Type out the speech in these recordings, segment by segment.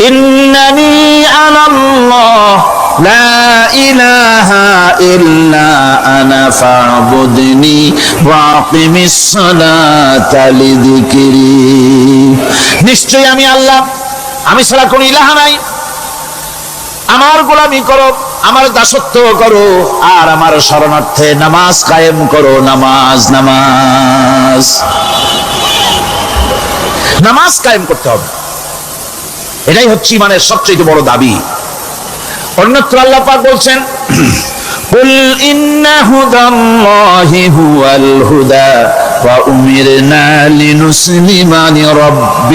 إنني أنا الله لا إله إلا أنا فاعبدني وأقم الصلاة لذكري নিশ্চয়ই আমি আল্লাহ আমি ছাড়া কোন ইলাহা নাই আমার গোলামি করো আমার দাসত্ব করো আর আমার শরণার্থে নামাজ কায়েম করো নামাজ নামাজ নামাজ কায়েম করতে হবে এটাই হচ্ছে মানে সবচেয়ে বড় দাবি অন্যত্র আল্লাহ পাক বলছেন قل إن هدى الله هو الهدى وأمرنا لنسلم لرب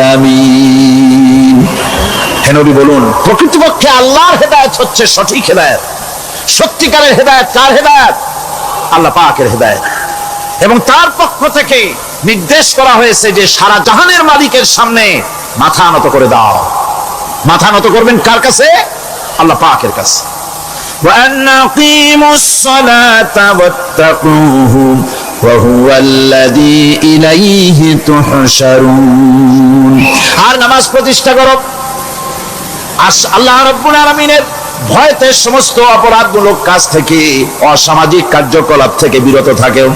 العالمين হে নবী বলুন প্রকৃতপক্ষে আল্লাহর হেদায়েত হচ্ছে সঠিক হেদায়েত সত্যিকারের হেদায়েত কার হেদায়েত আল্লাহ পাকের হেদায়েত এবং তার পক্ষ থেকে নির্দেশ করা হয়েছে যে সারা জাহানের মালিকের সামনে মাথা নত করে দাও মাথা নত করবেন কার কাছে আল্লাহ পাকের কাছে وأن أقيموا الصلاة واتقوه وهو الذي إليه تحشرون আর নামাজ প্রতিষ্ঠা করো আস- আল্লাহ রব্বুল আলমিনের ভয়তে সমস্ত অপরাধমূলক কাজ থেকে অসামাজিক কার্যকলাপ থেকে বিরত থাকেও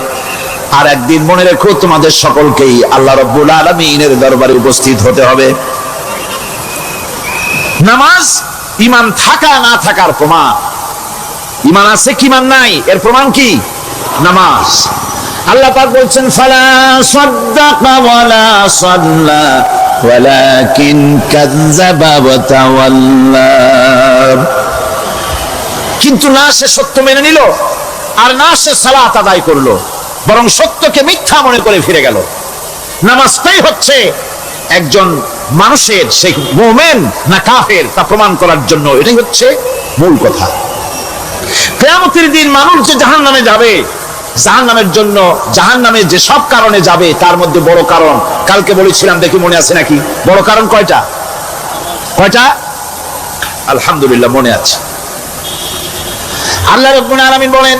আর একদিন মনে রেখো, তোমাদের সকলকেই আল্লাহ রব্বুল আলমিনের দরবারে উপস্থিত হতে হবে। নামাজ ইমান থাকা না থাকার প্রমাণ। ইমান আছে কি ইমান নাই? এর প্রমাণ কি? নামাজ। আল্লাহ পাক বলছেন, ফালা সাদ্দাকা ওয়ালা সাল্লা, ওয়ালাকিন কাযযাবা ওয়া তাওয়াল্লা। কিন্তু না সে সত্য মেনে নিল, আর না সে সালাত আদায় করল। বরং সত্যকে মিথ্যা মনে করে ফিরে গেল। নামাজটাই হচ্ছে একজন মানুষের সে মোমেন না কাফের, তা প্রমাণ করার জন্য। এটাই হচ্ছে মূল কথা। কেয়ামতের দিন মানুষ যে জাহান নামে যাবে জাহান নামের জন্য জাহান নামে যে সব কারণে যাবে, তার মধ্যে বড় কারণ। কালকে বলেছিলাম, দেখি মনে আছে নাকি? বড় কারণ কয়টা? কয়টা? আলহামদুলিল্লাহ, মনে আছে। আল্লাহ রব্বুল আলামিন বলেন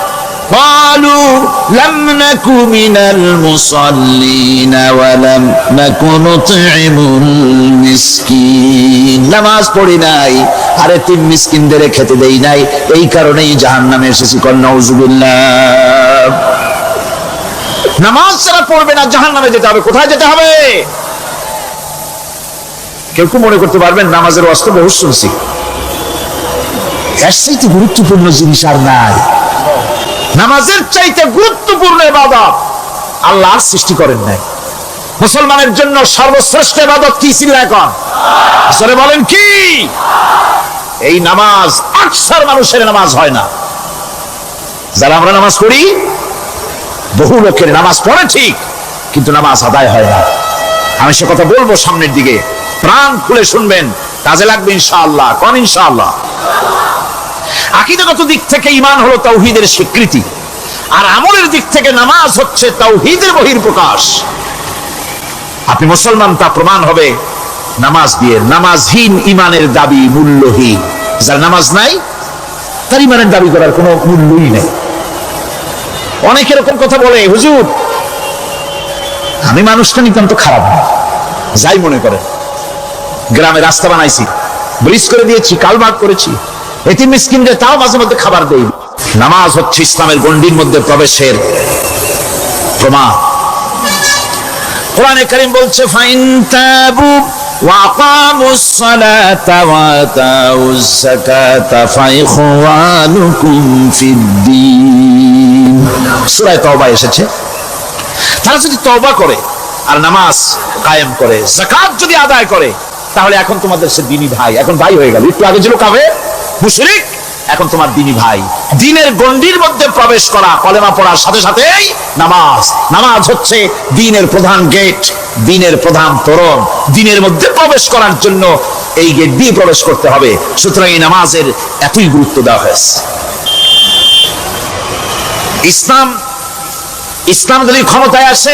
قالوا لم نك من المصلين ولم نك نطعم المسكين নামাজ পড়ি নাই আরে তিন মিসকিনদের খেতে দেই নাই এই কারণেই জাহান্নামে এসেছি কন্নাউজুবিল্লাহ নামাজ যারা পড়বে না জাহান্নামে যেতে হবে কোথায় যেতে হবে কেউ কেউ মনে করতে পারবেন নামাজের অস্ত্র বহু শুনছি এর চাইতে গুরুত্বপূর্ণ জিনিস আর নাই নামাজের চাইতে গুরুত্বপূর্ণ এবাদত আল্লাহ আর সৃষ্টি করেন নাই। মুসলমানের জন্য সর্বশ্রেষ্ঠ এবাদত কি ছিল এখন? আসলে বলেন কি? এই নামাজ আকসার মানুষের নামাজ হয় না। যারা আমরা নামাজ পড়ি, বহু লোকের নামাজ পড়ে ঠিক, কিন্তু নামাজ আদায় হয় না। আমি সে কথা বলব সামনের দিকে। প্রাণ খুলে শুনবেন, কাজে লাগবে ইনশাআল্লাহ। কোন ইনশাআল্লাহ? আকিদাগত দিক থেকে ইমান হলো তাওহীদের স্বীকৃতি। আর আমলের দিক থেকে নামাজ হচ্ছে তাওহীদের বহির প্রকাশ আপনি মুসলমান, তা প্রমাণ হবে নামাজ দিয়ে। নামাজহীন ইমানের দাবি মূল্যহীন। যার নামাজ নাই, তার ইমানের দাবি করার কোনো মূল্যই নেই। অনেক এরকম কথা বলে, হুজুর, আমি মানুষটা নিতান্ত খারাপ না। যাই মনে করে গ্রামে রাস্তা বানাইছি, ব্রিজ করে দিয়েছি কালভার্ট করেছি। এটি মিসকিনদের তাও মাঝে মধ্যে খাবার দেই নামাজ হচ্ছে ইসলামের গণ্ডির মধ্যে প্রবেশের প্রমাণ কোরআনে করিম বলছে ফাইন তাবু وأقاموا الصلاة وآتوا الزكاة فإخوانكم في الدين সূরা তওবা এসেছে তারা যদি তওবা করে আর নামাজ কায়েম করে যাকাত যদি আদায় করে তাহলে এখন তোমাদের সে দিনী ভাই এখন ভাই হয়ে গেল একটু আগে ছিল কাবে মুশরিক এখন তোমার দিনী ভাই। দিনের গণ্ডির মধ্যে প্রবেশ করা, কলেমা পড়ার সাথে সাথেই নামাজ। নামাজ হচ্ছে দিনের প্রধান গেট দিনের প্রধান তোরণ। দিনের মধ্যে প্রবেশ করার জন্য এই গেট দিয়ে প্রবেশ করতে হবে। সুতরাং এই নামাজের এতই গুরুত্ব দেওয়া হয়েছে। ইসলাম ইসলাম যদি ক্ষমতায় আসে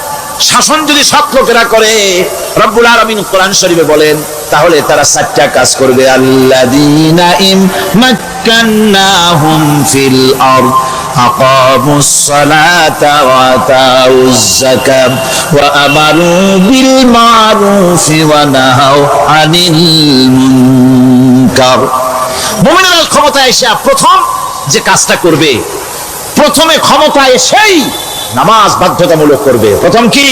শাসন যদি সৎ লোকেরা করে রব্বুল আলামিন কোরআন শরীফে বলেন তাহলে তারা চারটা কাজ করবে আল্লাযীনা ইম মাক্কান্নাহুম ফিল আরদ أقاموا الصلاة وآتوا الزكاة وأمروا بالمعروف ونهوا عن المنكر মুমিনেরা ক্ষমতা এসে প্রথম যে কাজটা করবে প্রথমে ক্ষমতা এসেই নামাজ বাধ্যতামূলক করবে। প্রথম কি?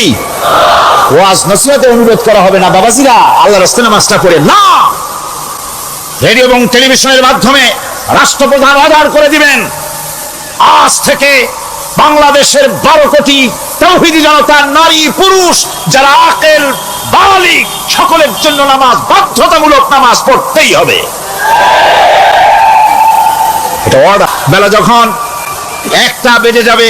ওয়াজ, নসিহতে অনুরোধ করা হবে না। বাবাজিরা আল্লাহ রাস্তে নামাজটা পড়ে না। রেডিও এবং টেলিভিশনের মাধ্যমে রাষ্ট্রপ্রধান অর্ডার করে দিবেন। আজ থেকে বাংলাদেশের বারো কোটি তৌহিদি জনতা, নারী, পুরুষ, যারা আকেল, বালিক, সকলের জন্য নামাজ বাধ্যতামূলক নামাজ পড়তেই হবে। এটা বেলা যখন একটা বেজে যাবে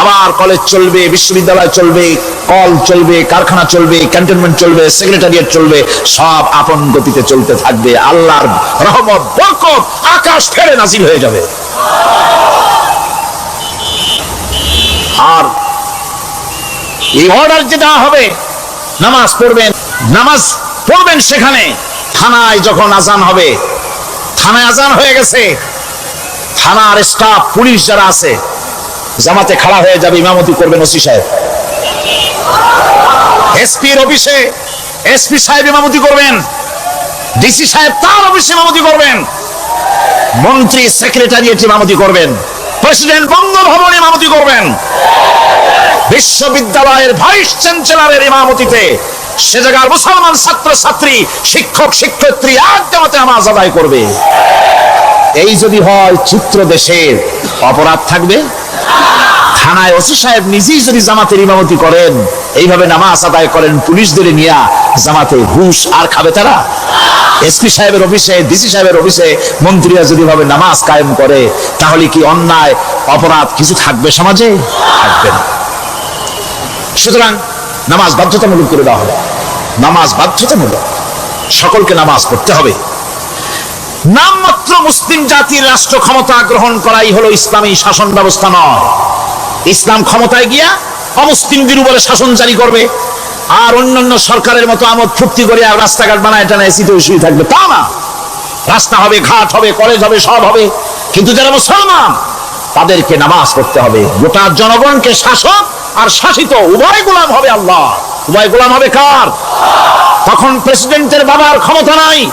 আবার কলেজ চলবে, বিশ্ববিদ্যালয় চলবে কল চলবে, কারখানা চলবে ক্যান্টনমেন্ট চলবে সেক্রেটারিয়েট চলবে, সব আপন গতিতে চলতে থাকবে। আল্লাহর রহমত, বরকত আকাশ ফেরে নাজিল হয়ে যাবে। আর এই অর্ডার যে দেওয়া হবে, নামাজ পড়বেন নামাজ পড়বেন সেখানে, থানায় যখন আজান হবে, থানায় আজান হয়ে গেছে, থানার স্টাফ পুলিশ যারা আছে জামাতে খাড়া হয়ে যাবে, ইমামতি করবেন ওসি সাহেব। এসপির অফিসে, এসপি সাহেব ইমামতি করবেন, ডিসি সাহেব তার অফিসে ইমামতি করবেন, মন্ত্রী সেক্রেটারিয়েট ইমামতি করবেন, প্রেসিডেন্ট বঙ্গভবন ইমামতি করবেন, বিশ্ববিদ্যালয়ের ভাইস চ্যান্সেলরের ইমামতিতে সে জায়গার মুসলমান ছাত্র ছাত্রী শিক্ষক, শিক্ষয়িত্রী এক জামাতে নামাজ আদায় করবে। এই যদি হয় চিত্র দেশের অপরাধ থাকবে? থানায় ওসি সাহেব নিজেই যদি জামাতের ইমামতি করেন, এইভাবে নামাজ আদায় করেন, পুলিশদের নিয়ে জামাতে ঘুষ আর খাবে তারা? এসপি সাহেবের অফিসে, ডিসি সাহেবের অফিসে মন্ত্রীরা যদি ভাবে নামাজ কায়েম করে, তাহলে কি অন্যায়, অপরাধ কিছু থাকবে সমাজে? থাকবে না। সুতরাং নামাজ বাধ্যতামূলক করে দেওয়া হবে। নামাজ বাধ্যতামূলক। সকলকে নামাজ পড়তে হবে। নামমাত্র মুসলিম জাতির রাষ্ট্র ক্ষমতা গ্রহণ করাই হলো ইসলামী শাসন ব্যবস্থা নয়। ইসলাম ক্ষমতায় গিয়া অমুসলিমদের উপরে শাসন জারি করবে, আর অন্যান্য সরকারের মতো আমোদ ফুর্তি করে আর রাস্তাঘাট বানায় টানা এসিতে শুয়ে থাকবে। তা না। রাস্তা হবে, ঘাট হবে কলেজ হবে, সব হবে। কিন্তু যারা মুসলমান, তাদেরকে নামাজ পড়তে হবে। গোটা জনগণকে শাসক আর শাসিত, উভয় গোলাম হবে আল্লাহ। উভয় গোলাম হবে কার? তখন প্রেসিডেন্টের বাবার ক্ষমতা নাই।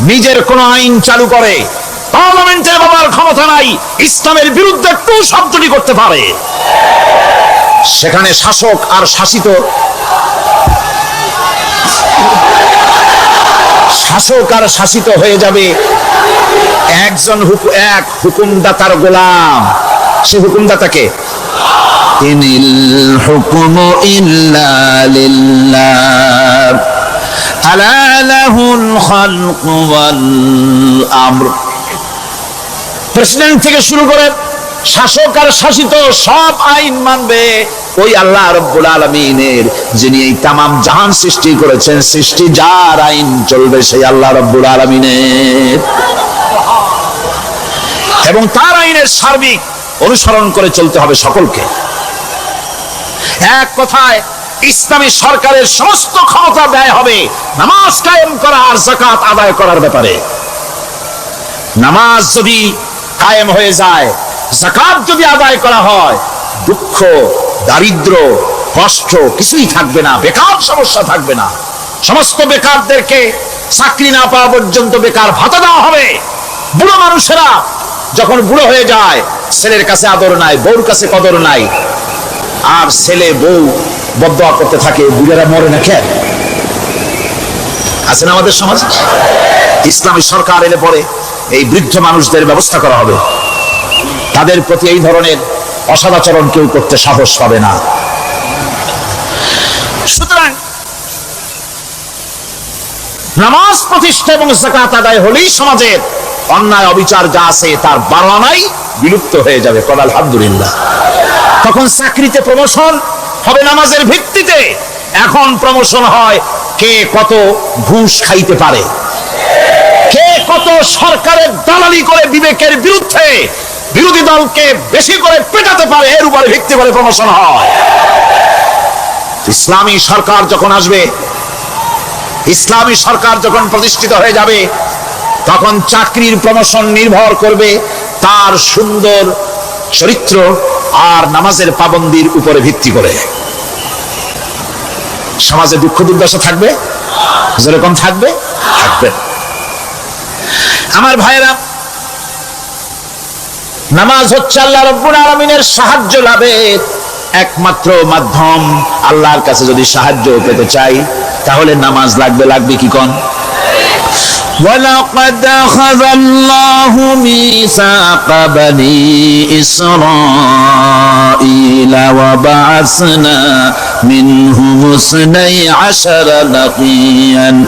নিজের কোন আইন চালু করে। পার্লামেন্টের বাবার ক্ষমতা নাই, ইসলামের বিরুদ্ধে টু শব্দটি করতে পারে। সেখানে শাসক আর শাসিত। শাসক আর শাসিত হয়ে যাবে একজন এক হুকুমদাতার গোলাম। সে হুকুমদাতাকে? ইনিল হুকুমু ইল্লা প্রেসিডেন্ট থেকে শুরু করে শাসক আর শাসিত সব আইন মানবে ওই আল্লাহ রব্বুল আলমিনের, যিনি এই তামাম জাহান সৃষ্টি করেছেন, সৃষ্টি যার আইন চলবে সেই আল্লাহ রব্বুল আলমিনের। এবং তার আইনের সার্বিক অনুসরণ করে চলতে হবে সকলকে। এক কথায় ইসলামী সরকারের সমস্ত ক্ষমতা ব্যয় হবে। নামাজ কায়েম করা আর জাকাত আদায় করার ব্যাপারে। নামাজ যদি কায়েম হয়ে যায় জাকাত যদি আদায় করা হয়, দুঃখ, দারিদ্র, কষ্ট কিছুই থাকবে না, বেকার সমস্যা থাকবে না। সমস্ত বেকারদেরকে চাকরি না পাওয়া পর্যন্ত বেকার ভাতা দেওয়া হবে। বুড়ো মানুষেরা যখন বুড়ো হয়ে যায়, ছেলের কাছে আদর নাই, বউর কাছে কদর নাই, আর ছেলে বউ বদয়া করতে থাকে, বুড়েরা মরে না খেয়ে। আছেন আমাদের সমাজ? ইসলামী সরকার এলে পরে এই বৃদ্ধ মানুষদের ব্যবস্থা করা হবে। তাদের প্রতি এই ধরনের অসদাচরণ কেউ করতে সাহস পাবে না। সুতরাং নামাজ প্রতিষ্ঠা এবং জাকাত আদায় হলেই সমাজের অন্যায় অবিচার যা আছে তার বাড়ানাই বিলুপ্ত হয়ে যাবে। কল আলহামদুলিল্লাহ। তখন চাকরিতে প্রমোশন হবে নামাজের ভিত্তিতে। এখন প্রমোশন হয়, কে কত ঘুষ খাইতে পারে? কে কত সরকারের দালালি করে বিবেকের বিরুদ্ধে বিরোধী দলকে বেশি করে পেটাতে পারে, এর উপরে ভিত্তি করে প্রমোশন হয়। ইসলামী সরকার যখন আসবে, ইসলামী সরকার যখন প্রতিষ্ঠিত হয়ে যাবে, তখন চাকরির প্রমোশন নির্ভর করবে তার সুন্দর চরিত্র আর নামাজের পাবন্দির উপরে ভিত্তি করে। সমাজে দুঃখ দুর্দশা থাকবে যেরকম থাকবে থাকবে আমার ভাইয়েরা নামাজ হচ্ছে আল্লাহ রব্বুল আলমিনের সাহায্য লাভের একমাত্র মাধ্যম আল্লাহর কাছে যদি সাহায্য পেতে চাই তাহলে নামাজ লাগবে লাগবে কি কন ولقد أخذ الله ميثاق بني إسرائيل وبعثنا منهم اثني عشر نقيا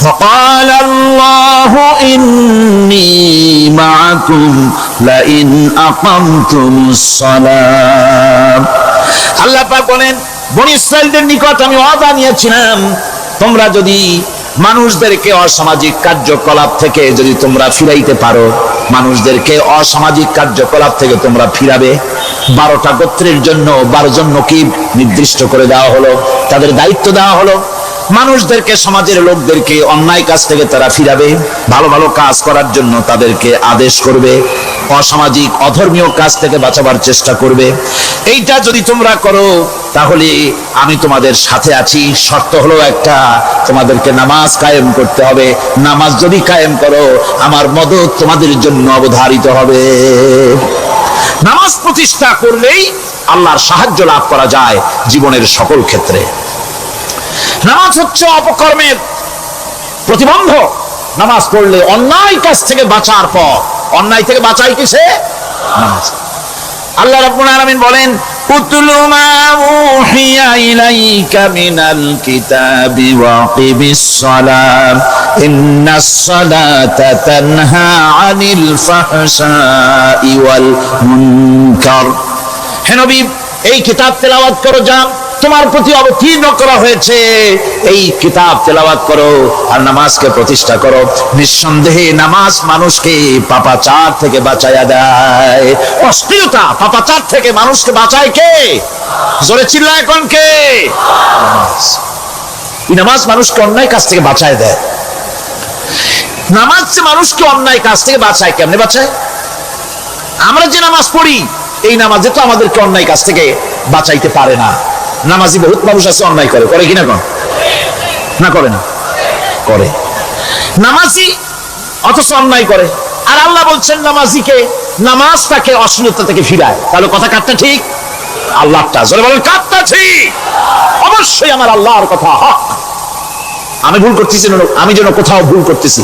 وقال الله إني معكم لئن أقمتم الصلاة আল্লাহ পাক বলেন বনি ইসরায়েলদের নিকট আমি ওয়াদা নিয়েছিলাম তোমরা যদি মানুষদেরকে অসামাজিক কার্যকলাপ থেকে যদি তোমরা ফিরাইতে পারো মানুষদেরকে অসামাজিক কার্যকলাপ থেকে তোমরা ফিরাবে বারোটা গোত্রের জন্য, বারো জন নকিব নির্দিষ্ট করে দেওয়া হলো। তাদের দায়িত্ব দেওয়া হলো। মানুষদেরকে, সমাজের লোকদেরকে অন্যায় কাজ থেকে তারা ফিরাবে, ভালো ভালো কাজ করার জন্য তাদেরকে আদেশ করবে, অসামাজিক, অধর্মীয় কাজ থেকে বাঁচাবার চেষ্টা করবে। এইটা যদি তোমরা করো, তাহলে আমি তোমাদের সাথে আছি। শর্ত হলো একটা, তোমাদেরকে নামাজ কায়েম করতে হবে। নামাজ যদি কায়েম করো, আমার মদত তোমাদের জন্য অবধারিত হবে। নামাজ প্রতিষ্ঠা করলেই আল্লাহর সাহায্য লাভ করা যায় জীবনের সকল ক্ষেত্রে। নামাজ হচ্ছে অপকর্মের প্রতিবন্ধ নামাজ পড়লে অন্যায় কাজ থেকে বাঁচার পর অন্যায় থেকে বাঁচাই কিসে? নামাজ। আল্লাহ রাব্বুল আলামিন বলেন, উতলু মা উহিয়া ইলাইকা মিনাল কিতাবি ওয়া কিবিস সালাম إن الصلاة تنهى عن الفحشاء والمنكر হে নবী এই কিতাব তেলাওয়াত করো যা তোমার প্রতি অবতীর্ণ করা হয়েছে এই কিতাব তেলাওয়াত করো আর নামাজকে প্রতিষ্ঠা করো নিঃসন্দেহে নামাজ মানুষকে পাপাচার থেকে বাঁচাইয়া দেয় অশ্লীলতা পাপাচার থেকে মানুষকে বাঁচায় কে জোরে চিল্লায় এখন কে নামাজ এই নামাজ মানুষকে অন্যায় কাজ থেকে বাঁচায় দেয় নামাজ যে মানুষকে অন্যায় কাজ থেকে বাঁচায় কেমনে বাঁচায়? আমরা যে নামাজ পড়ি, এই নামাজে তো আমাদেরকে অন্যায় কাজ থেকে বাঁচাইতে পারে না। নামাজি বহুত মানুষ আছে, অন্যায় করে। করে কিনা কন? না করে না? করে। নামাজি অথচ অন্যায় করে। আর আল্লাহ বলছেন, নামাজিকে নামাজ তাকে অশ্লীলতা থেকে ফিরায়। তাহলে কথা কাটটা ঠিক? আল্লাহটা। জোরে বলেন কাটটা ঠিক? অবশ্যই আমার আল্লাহর কথা। হক। আমি ভুল করতেছি আমি যেন কোথাও ভুল করতেছি।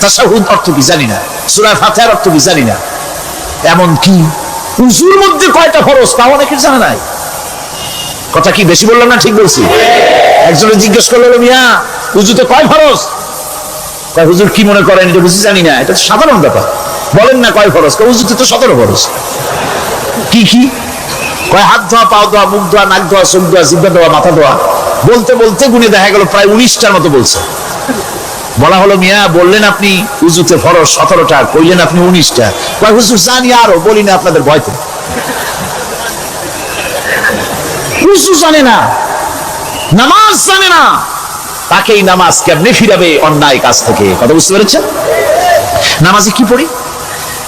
তাশাহুদ অর্থ কি জানি না। সূরা ফাতিহার অর্থ কি জানি না। এমন কি? উজুর মধ্যে কয়টা ফরজ তাও অনেকের জানা নাই? কথা কি বেশি বললাম না ঠিক বলছি? একজনে জিজ্ঞেস করল মিয়া উজুতে কয় ফরজ? কয়, হুজুর কি মনে করেন এটা বুঝি জানি না, এটা তো সাধারণ ব্যাপার। বলেন না কয় ফরজ, কয় উজুতে তো সতেরো ফরজ। কি কি? কয়, হাত ধোয়া, পাও ধোয়া, মুখ ধোয়া, নাক ধোয়া, চোখ ধোয়া, জিব্বা ধোয়া, মাথা ধোয়া। বলতে বলতে গুনে দেখা গেল প্রায় উনিশটার মতো বলছে। বলা হলো, মিয়া, বললেন আপনি উজুতে ফরজ সতেরোটা, কইলেন আপনি উনিশটা। হুজুর, জানি আরও, বলি না আপনাদের ভয়তে উজু জানে না, নামাজ জানে না। তাকেই নামাজ কেমনে ফিরাবে অন্যায় কাজ থেকে? কথা বুঝতে পেরেছেন? নামাজে কি পড়ি?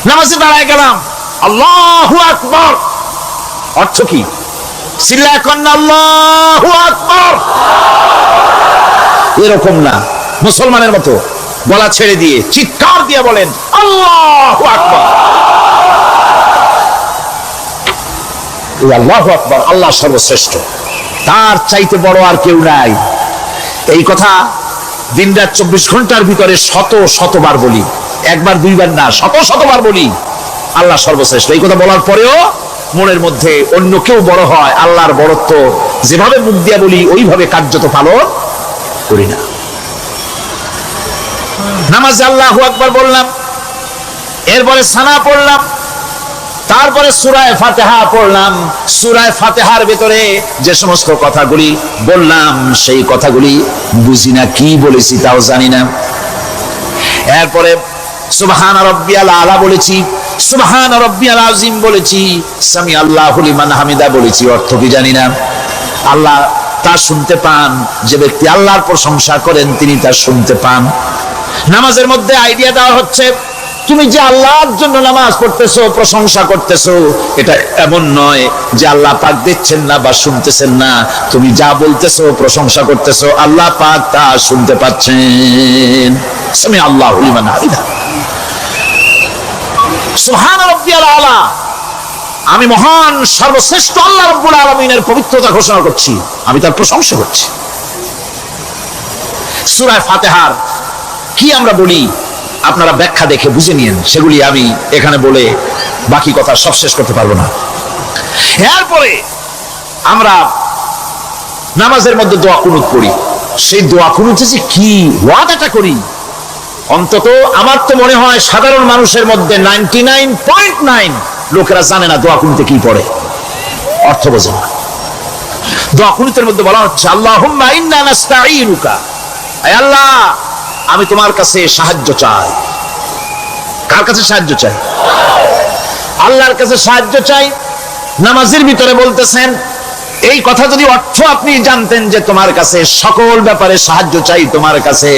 নামাজে দাঁড়ায় গেলাম। আল্লাহু আকবর। অর্থ কি? সিল্লা কন্যা, আল্লাহু আকবর। এরকম না। মুসলমানের মতো গলা ছেড়ে দিয়ে চিৎকার দিয়ে বলেন, আল্লাহু আকবর। আল্লাহু আকবর আল্লাহ সর্বশ্রেষ্ঠ। তার চাইতে বড় আর কেউ নাই। এই কথা দিন রাত চব্বিশ ঘণ্টার ভিতরে শত শতবার বলি। একবার, দুইবার না, শত শতবার বলি, আল্লাহ সর্বশ্রেষ্ঠ। এই কথা বলার পরেও মনের মধ্যে অন্য কেউ বড় হয়, আল্লাহর বড়ত্ব যেভাবে মুখ দিয়া বলি, ওইভাবে কার্যত পালন করি না। নামাজে আল্লাহ আকবার বললাম। এরপরে সানা পড়লাম। তারপরে সুরায় ফাতেহা পড়লাম। সুরায় ফাতেহার ভেতরে যে সমস্ত কথাগুলি বললাম, সেই কথাগুলি বুঝি না কি বলেছি তাও জানি না। এরপরে সুবহান রব্বিয়াল আলা বলেছি, সুবহান রব্বিয়াল আজিম বলেছি, সামি আল্লাহু লিমান হামিদা বলেছি, অর্থ কি জানি না। আল্লাহ তা শুনতে পান, যে ব্যক্তি আল্লাহর প্রশংসা করেন, তিনি তা শুনতে পান। নামাজের মধ্যে আইডিয়া দেওয়া হচ্ছে, তুমি যে আল্লাহর জন্য নামাজ পড়তেছো, প্রশংসা করতেছো, এটা এমন নয় যে আল্লাহ পাক দেখছেন না বা শুনতেছেন না। তুমি যা বলতেছো, প্রশংসা করতেছো, আল্লাহ পাক তা শুনতে পাচ্ছেন। আমি আল্লাহ আমি মহান, সর্বশ্রেষ্ঠ আল্লাহ রাব্বুল আলামিনের পবিত্রতা ঘোষণা করছি। আমি তার প্রশংসা করছি। সূরা ফাতিহার কি আমরা বলি? আপনারা ব্যাখ্যা দেখে বুঝে নিয়েন। সেগুলি আমি এখানে বলে বাকি কথা সব শেষ করতে পারব না। এরপরে আমরা নামাজের মধ্যে দোয়া কুনুত পড়ি। সেই দোয়া কুনুতে যে কি ওয়াদাটা করি? অন্তত আমার তো মনে হয় সাধারণ মানুষের মধ্যে নাইনটি নাইন পয়েন্ট নাইন লোকেরা জানে না দোয়া কুনুতে কি পড়ে। অর্থ বোঝে না। দোয়া কুনুতের মধ্যে বলা হচ্ছে আল্লাহ আল্লাহ আমি তোমার কাছে সাহায্য চাই। কার কাছে সাহায্য চাই? আল্লাহর কাছে সাহায্য চাই। নামাজের ভিতরে বলতেছেন, এই কথা যদি অর্থ আপনি জানতেন যে তোমার কাছে সকল ব্যাপারে সাহায্য চাই, তোমার কাছে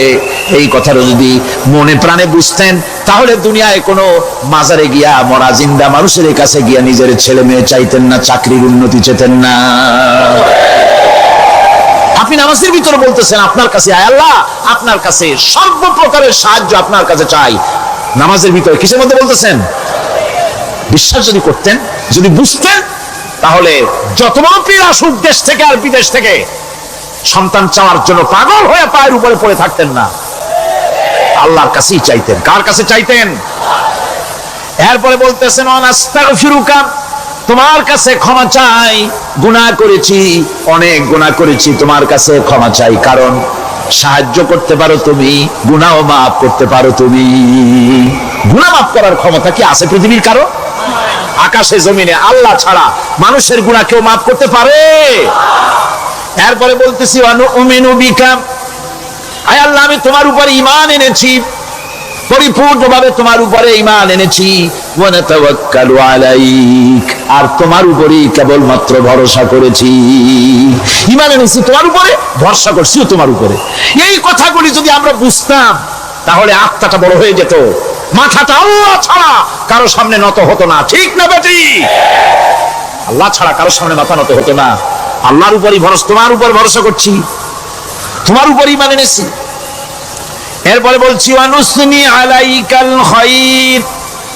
এই কথাটা যদি মনে প্রাণে বুঝতেন, তাহলে দুনিয়ায় কোনো মাজারে গিয়া, মরা জিন্দা মানুষের কাছে গিয়া নিজের ছেলে মেয়ে চাইতেন না, চাকরির উন্নতি চেতেন না। আপনি নামাজের ভিতরে বলতেছেন, আপনার কাছে আয় আল্লাহ, আপনার কাছে সর্ব প্রকারের সাহায্য আপনার কাছে চাই। নামাজের ভিতরে কিসের মধ্যে বলতেছেন? বিশ্বাস যদি করতেন, যদি বুঝতেন, তাহলে যত বড় পীর আসুক দেশ থেকে আর বিদেশ থেকে, সন্তান চাওয়ার জন্য পাগল হয়ে পায়ের উপরে পড়ে থাকতেন না। আল্লাহর কাছেই চাইতেন। কার কাছে চাইতেন? এরপরে বলতেছেন, অনাস্তাগফিরুকা তোমার কাছে ক্ষমা চাই গুনাহ করেছি, অনেক গুনাহ করেছি, তোমার কাছে ক্ষমা চাই, কারণ সাহায্য করতে পারো তুমি গুনাহ মাফ করতে পারো তুমি। গুনাহ মাফ করার ক্ষমতা কি আছে পৃথিবীর কারও? আকাশে, জমিনে, আল্লাহ ছাড়া মানুষের গুনাহ কেউ মাফ করতে পারে? এরপরে বলতেছি আয় আল্লাহ, আমি তোমার উপর ইমান এনেছি। পরিপূর্ণভাবে তোমার উপরে ইমান এনেছি। আর তোমার উপরেই কেবলমাত্র ভরসা করেছি। ইমান এনেছি তোমার উপরে, ভরসা করছিও তোমার উপরে। এই কথাগুলি যদি আমরা বুঝতাম, তাহলে আত্মাটা বড় হয়ে যেত। মাথাটা আল্লাহ ছাড়া কারও সামনে নত হতো না। ঠিক না বেটি? আল্লাহ ছাড়া কারও সামনে মাথা নত হতো না। আল্লাহর উপরই ভরসা তোমার উপর ভরসা করছি। তোমার উপরই মানে এনেছি। এরপরে বলছি অনুসনি আলাইকাল খাইর।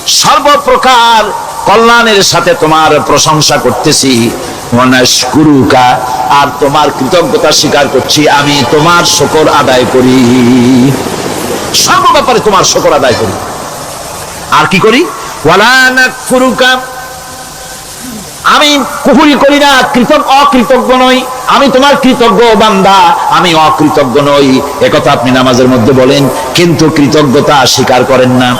সর্বপ্রকার কল্যাণের সাথে তোমার প্রশংসা করতেছি। ওয়ানাশকুরুকা, আর তোমার কৃতজ্ঞতা স্বীকার করছি, আমি তোমার শকর আদায় করি। সর্ব ব্যাপারে তোমার শকর আদায় করি। আর কি করি? ওয়ালা নাকফুরুকা আমি কুহুরি করি না, কৃতজ্ঞ, অকৃতজ্ঞ নই। আমি তোমার কৃতজ্ঞ বান্দা, আমি অকৃতজ্ঞ নই। একথা আপনি নামাজের মধ্যে বলেন, কিন্তু কৃতজ্ঞতা স্বীকার করেন না।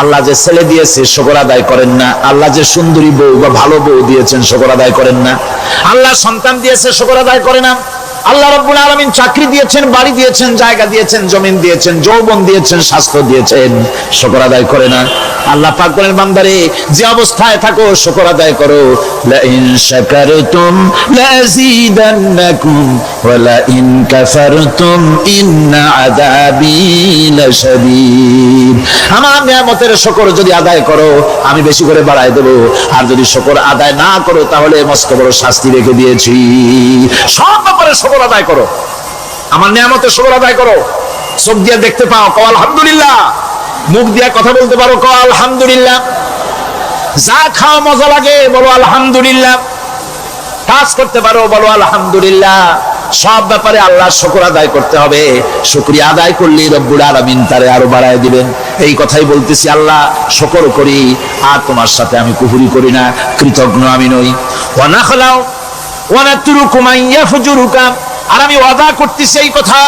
আল্লাহ যে ছেলে দিয়েছে, শকর আদায় করেন না। আল্লাহ যে সুন্দরী বউ বা ভালো বউ দিয়েছেন, শকর আদায় করেন না। আল্লাহ সন্তান দিয়েছে, শকর আদায় করে না। আল্লাহ রব্বুল আলামিন চাকরি দিয়েছেন, বাড়ি দিয়েছেন, জায়গা দিয়েছেন, জমিন দিয়েছেন, যৌবন দিয়েছেন, স্বাস্থ্য দিয়েছেন। শুকর আদায় করে না। আল্লাহ পাক বলেন, বান্দারে, যে অবস্থায় থাকো, শুকর আদায় করো। লা শাকারতুম লাযীদান্নাকুম ওয়া ইন কাফারতুম ইন্না আযাবি লাশাদীদ। আমার নিয়ামতের শুকর যদি আদায় করো, আমি বেশি করে বাড়ায় দেব। আর যদি শকর আদায় না করো, তাহলে মস্ত বড় শাস্তি রেখে দিয়েছি। সব ব্যাপারে শুকর আদায় করো। আমার নিয়ামতের শুকর আদায় করো। চোখ দিয়ে দেখতে পাও, কও আলহামদুলিল্লাহ। মুখ দিয়ে কথা বলতে পারো, কও আলহামদুলিল্লাহ। যা খাও মজা লাগে, বলো আলহামদুলিল্লাহ। কাজ করতে পারো, বলো আলহামদুলিল্লাহ। সব ব্যাপারে আল্লাহর শুকর আদায় করতে হবে। শুকরিয়া আদায় করলে রব্বুল আলামিন তারে আরও বাড়ায় দিবেন। এই কথাই বলতেছি, আল্লাহ শুকর করি, আর তোমার সাথে আমি কুহুরি করি না, কৃতজ্ঞ আমি নই। ওয়ানা আর আমি ওয়াদা করতেছি এই কথা,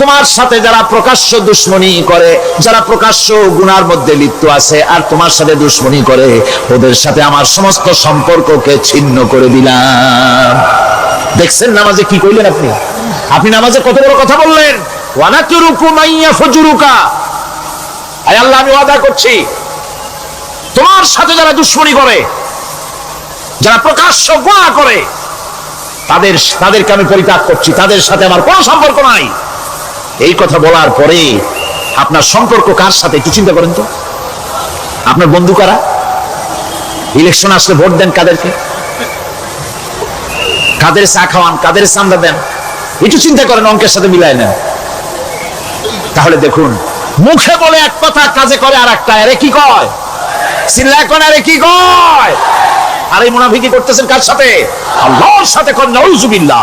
তোমার সাথে যারা প্রকাশ্য দুশ্মনী করে, যারা প্রকাশ্য গুনার মধ্যে লিপ্ত আছে, আর তোমার সাথে দুশ্মনী করে, ওদের সাথে আমার সমস্ত সম্পর্ককে ছিন্ন করে দিলাম। দেখছেন নামাজে কি কইলেন আপনি? আপনি নামাজে কত বড় কথা বললেন? আল্লাহ, আমি ওয়াদা করছি, তোমার সাথে যারা দুশ্মনী করে, যারা প্রকাশ্য গুনাহ করে তাদের, তাদেরকে আমি পরিত্যাগ করছি। তাদের সাথে আমার কোনো সম্পর্ক নাই। এই কথা বলার পরে আপনার সম্পর্ক কার সাথে, একটু চিন্তা করেন তো। আপনার বন্ধু কারা? ইলেকশন আসলে ভোট দেন কাদেরকে? কাদের চা খাওয়ান, কাদের চান্দা দেন? একটু চিন্তা করেন, অঙ্কের সাথে মিলায় নেন। তাহলে দেখুন, মুখে বলে এক কথা, কাজে করে আর একটা আরে কি কয়? চিল্লা কোন আরে কি কয়? আর এই মুনাফিকি করতেছেন কার সাথে? আল্লাহর সাথে নাউজুবিল্লাহ।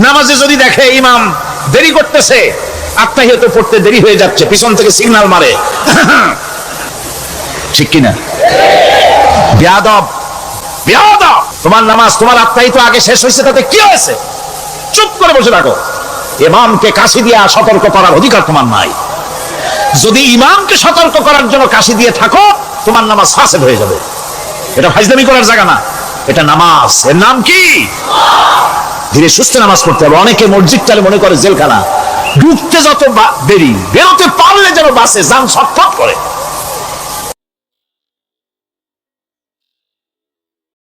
নামাজে যদি দেখে ইমাম দেরি করতেছে, আত্মাহিয়ত পড়তে দেরি হয়ে যাচ্ছে, পিছন থেকে সিগন্যাল মারে। ঠিক কিনা? বিয়াদব বিয়াদব! তোমার নামাজ, তোমার আগে শেষ হয়েছে, তাতে কি হয়েছে? চুপ করে বসে থাকো। ইমামকে কাশি দিয়া সতর্ক করার অধিকার তোমার নাই। যদি ইমামকে সতর্ক করার জন্য কাশি দিয়ে থাকো, তোমার নামাজ ফাসেদ হয়ে যাবে। এটা ফাইজলামি করার জায়গা না। এটা নামাজ। এর নাম কি? ধীরে সুস্থে নামাজ পড়তে হবে। অনেকে মসজিদ চালে মনে করে, জেলখানা। ঢুকতে যত দেরি, বেরোতে পারলে যেন বাসে যান ছটফট করে।